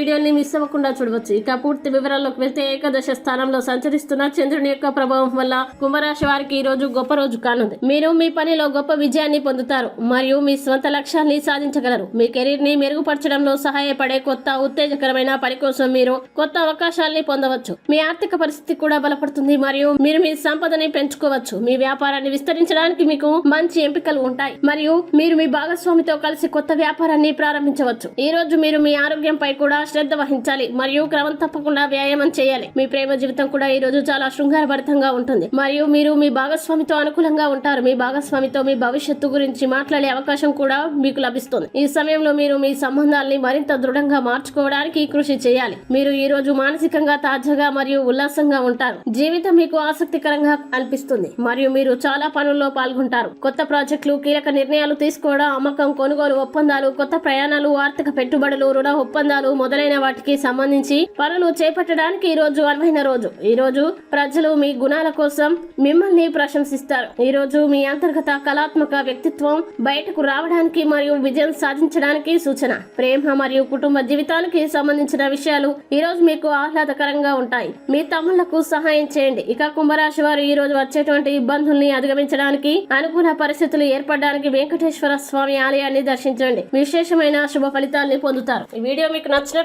వీడియోని మిస్ అవ్వకుండా చూడవచ్చు. ఇక పూర్తి వివరాల్లోకి వెళ్తే ఏకాదశ స్థానంలో సంచరిస్తున్న చంద్రుని యొక్క ప్రభావం వల్ల కుంభరాశి వారికి ఈ రోజు గొప్ప రోజు కానుంది. మీరు మీ పనిలో గొప్ప విజయాన్ని పొందుతారు మరియు మీ స్వంత లక్ష్యాన్ని సాధించగలరు. మీ కెరీర్ని మెరుగుపరచడంలో సహాయపడే కొత్త ఉత్తేజకరమైన పని కోసం మీరు కొత్త అవకాశాల్ని పొందవచ్చు. మీ ఆర్థిక పరిస్థితి కూడా బలపడుతుంది మరియు మీరు మీ సంపదని పెంచుకోవచ్చు. మీ వ్యాపారాన్ని విస్తరించడానికి మీకు మంచి ఎంపికలు ఉంటాయి మరియు మీరు మీ భాగస్వామితో కలిసి కొత్త వ్యాపారాన్ని ప్రారంభించవచ్చు. ఈ రోజు మీరు మీ ఆరోగ్యంపై కూడా శ్రద్ధ వహించాలి మరియు క్రమం తప్పకుండా వ్యాయామం చేయాలి. మీ ప్రేమ జీవితం కూడా ఈ రోజు చాలా శృంగారభరితంగా ఉంటుంది. మరియు మీరు మీ భాగస్వామితో అనుకూలంగా ఉంటారు. మీ భాగస్వామితో మీ భవిష్యత్తు గురించి మాట్లాడే అవకాశం కూడా మీకు లభిస్తుంది. ఈ సమయంలో మీరు మీ సంబంధాల్ని మరింత దృఢంగా మార్చుకోవడానికి కృషి చేయాలి. మీరు ఈ రోజు మానసికంగా తాజాగా మరియు ఉల్లాసంగా ఉంటారు. జీవితం మీకు ఆసక్తికరంగా అనిపిస్తుంది. మరియు మీరు చాలా పనుల్లో పాల్గొంటారు. కొత్త ప్రాజెక్టులు కీలక నిర్ణయాలు తీసుకోవడం అమ్మకం కొనుగోలు ఒప్పందాలు కొత్త ప్రయాణాలు ఆర్థిక పెట్టుబడులు రుణ ఒప్పందాలు మొదలైన వాటికి సంబంధించి పనులు చేపట్టడానికి ఈ రోజు అనువైన రోజు. ఈ రోజు ప్రజలు మీ గుణాల కోసం మిమ్మల్ని ప్రశంసిస్తారు. ఈ రోజు మీ అంతర్గత కళాత్మక వ్యక్తిత్వం బయటకు రావడానికి మరియు విజయం సాధించడానికి సూచన. ప్రేమ మరియు కుటుంబ జీవితానికి సంబంధించిన విషయాలు ఈ రోజు మీకు ఆహ్లాదకరంగా ఉంటాయి. మీ తమ్ముళ్ళకు సహాయం చేయండి. ఇక కుంభరాశి వారు ఈ రోజు వచ్చేటువంటి ఇబ్బందుల్ని అధిగమించడానికి అనుకూల పరిస్థితులు ఏర్పడడానికి వెంకటేశ్వర స్వామి ఆలయాన్ని దర్శించండి. విశేషమైన శుభ ఫలితాల్ని పొందుతారు. ఈ వీడియో మీకు